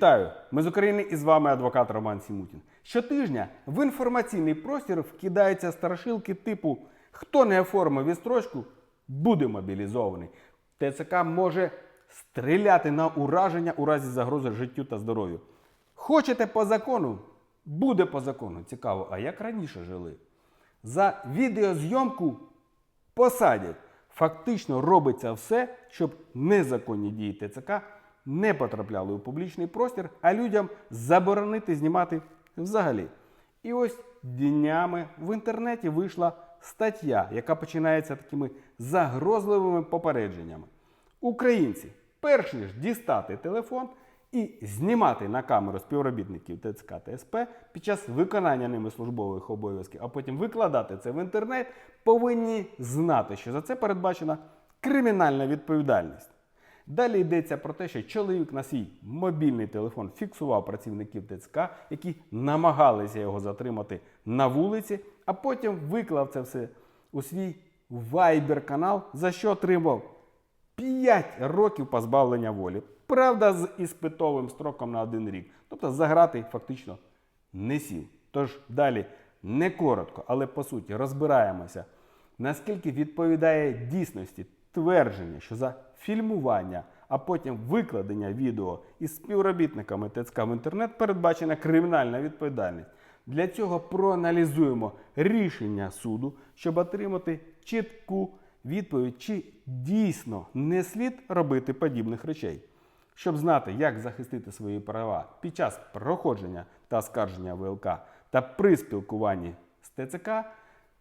Вітаю! Ми з України і з вами адвокат Роман Сімутін. Щотижня в інформаційний простір вкидаються страшилки типу Хто не оформив відстрочку, буде мобілізований. ТЦК може стріляти на ураження у разі загрози життю та здоров'ю. Хочете по закону? Буде по закону. Цікаво, а як раніше жили? За відеозйомку посадять. Фактично робиться все, щоб незаконні дії ТЦК не потрапляли у публічний простір, а людям заборонити знімати взагалі. І ось днями в інтернеті вийшла стаття, яка починається такими загрозливими попередженнями. Українці, перш ніж дістати телефон і знімати на камеру співробітників ТЦК та СП під час виконання ними службових обов'язків, а потім викладати це в інтернет, повинні знати, що за це передбачена кримінальна відповідальність. Далі йдеться про те, що чоловік на свій мобільний телефон фіксував працівників ТЦК, які намагалися його затримати на вулиці, а потім виклав це все у свій Viber канал, за що отримав 5 років позбавлення волі. Правда, з іспитовим строком на один рік. Тобто заграти фактично не сів. Тож далі не коротко, але по суті розбираємося, наскільки відповідає дійсності твердження, що за фільмування, а потім викладення відео із співробітниками ТЦК в інтернет передбачена кримінальна відповідальність. Для цього проаналізуємо рішення суду, щоб отримати чітку відповідь, чи дійсно не слід робити подібних речей. Щоб знати, як захистити свої права під час проходження та оскарження ВЛК та при спілкуванні з ТЦК,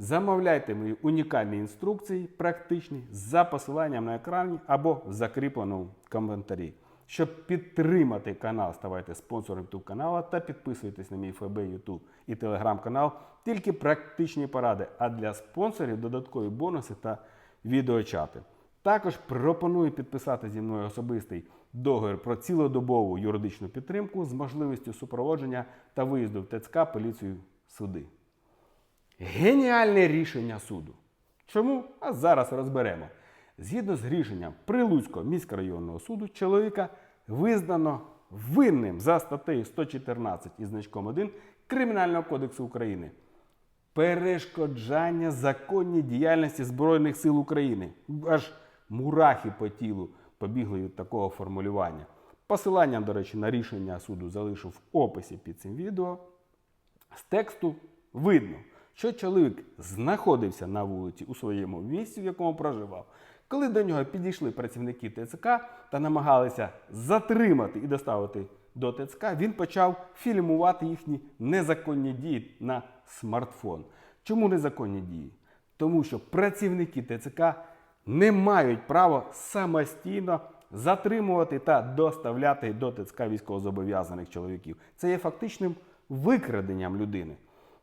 замовляйте мої унікальні інструкції, практичні, за посиланням на екрані або в закріпленому коментарі. Щоб підтримати канал, ставайте спонсором YouTube каналу та підписуйтесь на мій ФБ, YouTube і Telegram канал. Тільки практичні поради, а для спонсорів додаткові бонуси та відеочати. Також пропоную підписати зі мною особистий договір про цілодобову юридичну підтримку з можливістю супроводження та виїзду в ТЦК, поліцію, суди. Геніальне рішення суду. Чому? А зараз розберемо. Згідно з рішенням Прилуцького міськрайонного суду, чоловіка визнано винним за статтею 114 із значком 1 Кримінального кодексу України. Перешкоджання законній діяльності Збройних сил України. Аж мурахи по тілу побігли від такого формулювання. Посилання, до речі, на рішення суду залишу в описі під цим відео. З тексту видно, що чоловік знаходився на вулиці у своєму місці, в якому проживав. Коли до нього підійшли працівники ТЦК та намагалися затримати і доставити до ТЦК, він почав фільмувати їхні незаконні дії на смартфон. Чому незаконні дії? Тому що працівники ТЦК не мають права самостійно затримувати та доставляти до ТЦК військовозобов'язаних чоловіків. Це є фактичним викраденням людини.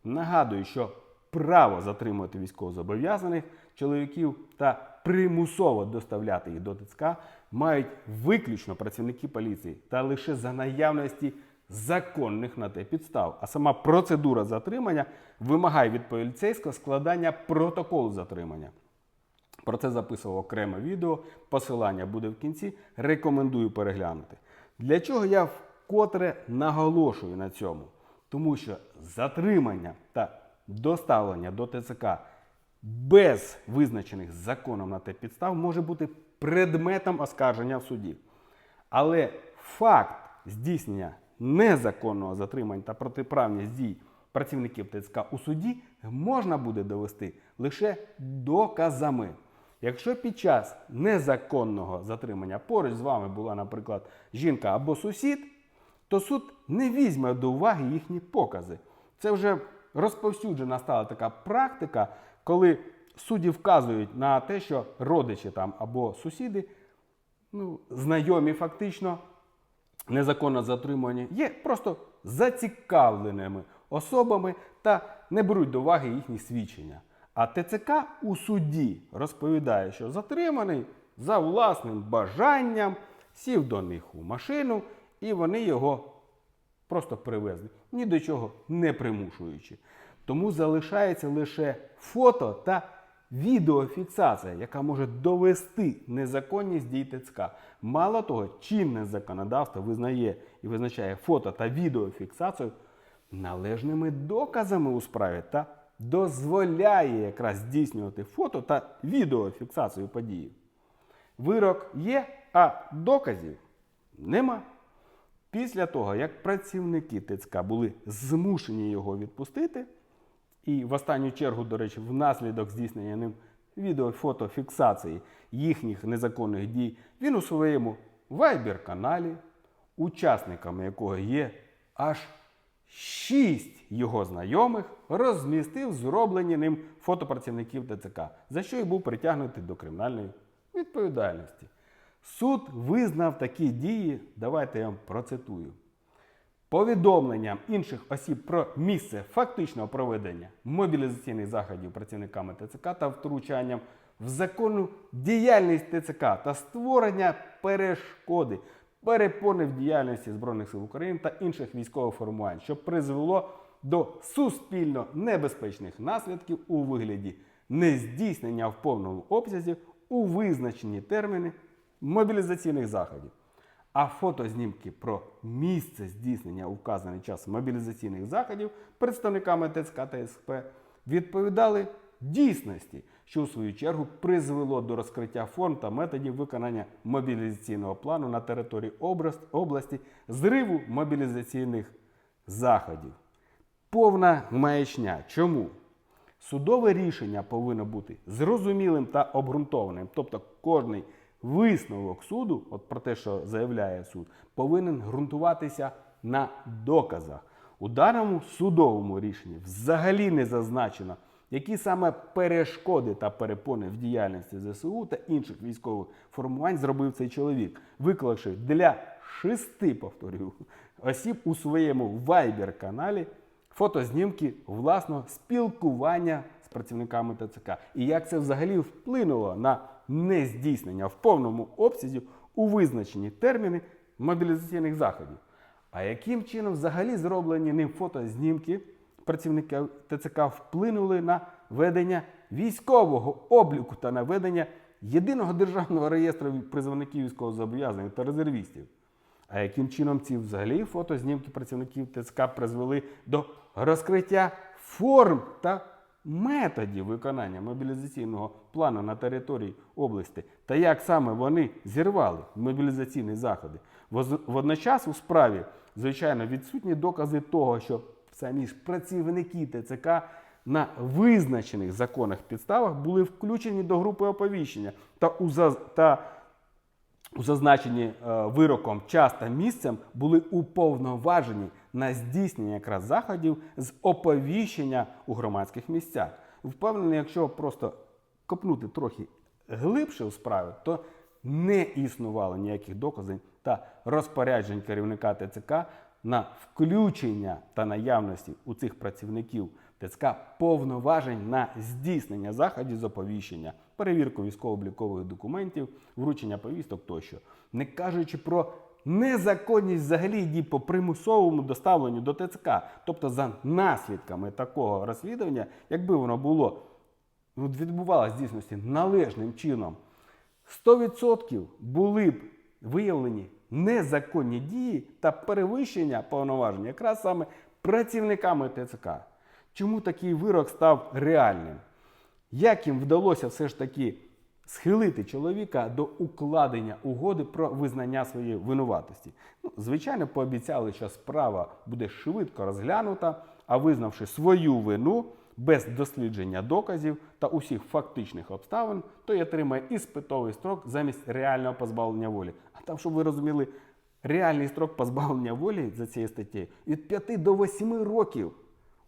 Нагадую, що право затримувати військовозобов'язаних чоловіків та примусово доставляти їх до ТЦК мають виключно працівники поліції та лише за наявності законних на те підстав. А сама процедура затримання вимагає від поліцейського складання протоколу затримання. Про це записував окреме відео. Посилання буде в кінці. Рекомендую переглянути. Для чого я вкотре наголошую на цьому? Тому що затримання та доставлення до ТЦК без визначених законом на те підстав може бути предметом оскарження в суді. Але факт здійснення незаконного затримання та протиправність дій працівників ТЦК у суді можна буде довести лише доказами. Якщо під час незаконного затримання поруч з вами була, наприклад, жінка або сусід, то суд не візьме до уваги їхні покази. Це вже розповсюджена стала така практика, коли судді вказують на те, що родичі там або сусіди, ну, знайомі фактично, незаконно затримані, є просто зацікавленими особами та не беруть до уваги їхні свідчення. А ТЦК у суді розповідає, що затриманий за власним бажанням сів до них у машину, і вони його просто привезли, ні до чого не примушуючи. Тому залишається лише фото та відеофіксація, яка може довести незаконність дій ТЦК. Мало того, чинне законодавство визнає і визначає фото та відеофіксацію належними доказами у справі та дозволяє якраз здійснювати фото та відеофіксацію події. Вирок є, а доказів нема. Після того, як працівники ТЦК були змушені його відпустити, і в останню чергу, до речі, внаслідок здійснення ним відеофотофіксації їхніх незаконних дій, він у своєму Viber-каналі, учасниками якого є аж шість його знайомих, розмістив зроблені ним фотопрацівників ТЦК, за що й був притягнутий до кримінальної відповідальності. Суд визнав такі дії, давайте я вам процитую. Повідомленням інших осіб про місце фактичного проведення мобілізаційних заходів працівниками ТЦК та втручанням в законну діяльність ТЦК та створення перешкоди, перепони в діяльності Збройних сил України та інших військових формувань, що призвело до суспільно небезпечних наслідків у вигляді нездійснення в повному обсязі у визначені терміни мобілізаційних заходів. А фотознімки про місце здійснення у вказаний час мобілізаційних заходів представниками ТЦК та СП відповідали дійсності, що у свою чергу призвело до розкриття форм та методів виконання мобілізаційного плану на території області, зриву мобілізаційних заходів. Повна маячня. Чому? Судове рішення повинно бути зрозумілим та обґрунтованим. Тобто кожний висновок суду, от про те, що заявляє суд, повинен ґрунтуватися на доказах. У даному судовому рішенні взагалі не зазначено, які саме перешкоди та перепони в діяльності ЗСУ та інших військових формувань зробив цей чоловік, виклавши для шести, повторюю, осіб у своєму Viber-каналі фотознімки власного спілкування з працівниками ТЦК. І як це взагалі вплинуло на нездійснення в повному обсязі у визначені терміни мобілізаційних заходів. А яким чином взагалі зроблені ним фотознімки працівників ТЦК вплинули на ведення військового обліку та на ведення єдиного державного реєстру призовників військовозобов'язаних та резервістів? А яким чином ці взагалі фотознімки працівників ТЦК призвели до розкриття форм та методів виконання мобілізаційного плану на території області, та як саме вони зірвали мобілізаційні заходи? Водночас у справі, звичайно, відсутні докази того, що самі ж працівники ТЦК на визначених законних підставах були включені до групи оповіщення та у та у зазначені е, вироком час та місцем були уповноважені на здійснення якраз заходів з оповіщення у громадських місцях. Впевнений, якщо просто копнути трохи глибше у справі, то не існувало ніяких доказів та розпоряджень керівника ТЦК на включення та наявності у цих працівників ТЦК повноважень на здійснення заходів з оповіщення, перевірку військово-облікових документів, вручення повісток тощо, не кажучи про незаконність взагалі дій по примусовому доставленню до ТЦК, тобто за наслідками такого розслідування, якби воно було відбувалося в дійсності належним чином, 100% були б виявлені незаконні дії та перевищення повноважень якраз саме працівниками ТЦК. Чому такий вирок став реальним? Як їм вдалося все ж таки схилити чоловіка до укладення угоди про визнання своєї винуватості? Ну, звичайно, пообіцяли, що справа буде швидко розглянута, а визнавши свою вину без дослідження доказів та усіх фактичних обставин, то й отримає іспитовий строк замість реального позбавлення волі. А там, щоб ви розуміли, реальний строк позбавлення волі за цією статтею від 5 до 8 років.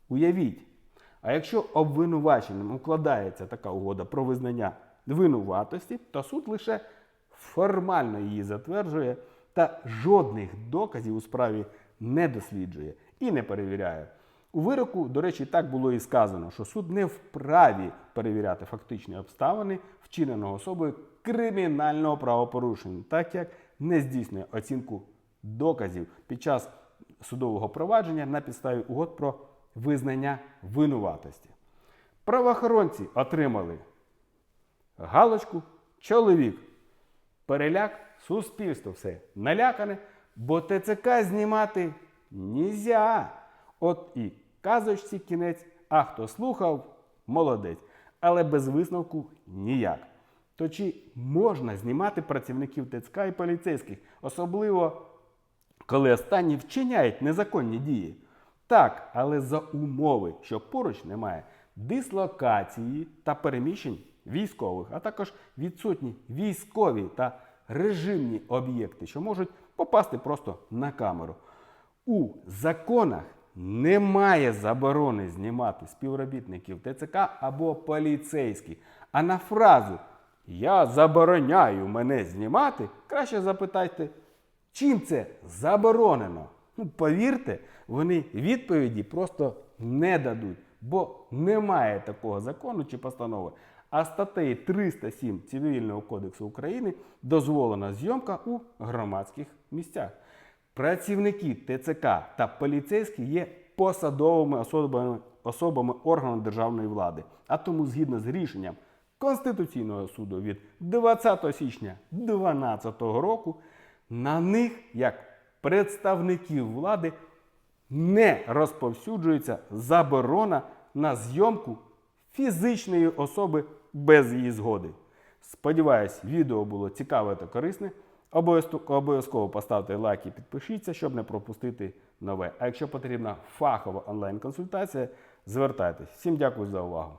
Уявіть. А якщо обвинуваченим укладається така угода про визнання винуватості, то суд лише формально її затверджує та жодних доказів у справі не досліджує і не перевіряє. У вироку, до речі, так було і сказано, що суд не вправі перевіряти фактичні обставини вчиненого особою кримінального правопорушення, так як не здійснює оцінку доказів під час судового провадження на підставі угод про визнання винуватості. Правоохоронці отримали галочку чоловік. Переляк суспільство все налякане, бо ТЦК знімати нельзя. От і казочці кінець, а хто слухав, молодець. Але без висновку ніяк. То чи можна знімати працівників ТЦК і поліцейських, особливо коли останні вчиняють незаконні дії? Так, але за умови, що поруч немає дислокації та переміщень військових, а також відсутні військові та режимні об'єкти, що можуть попасти просто на камеру. У законах немає заборони знімати співробітників ТЦК або поліцейських. А на фразу Я забороняю мене знімати, краще запитайте, чим це заборонено. Ну, повірте, вони відповіді просто не дадуть, бо немає такого закону чи постанови. А статтею 307 Цивільного кодексу України дозволена зйомка у громадських місцях. Працівники ТЦК та поліцейські є посадовими особами, особами органу державної влади. А тому, згідно з рішенням Конституційного суду від 20 січня 2012 року, на них, як представників влади, не розповсюджується заборона на зйомку фізичної особи без її згоди. Сподіваюсь, відео було цікаве та корисне. Обов'язково поставте лайк і підпишіться, щоб не пропустити нове. А якщо потрібна фахова онлайн-консультація, звертайтесь. Всім дякую за увагу.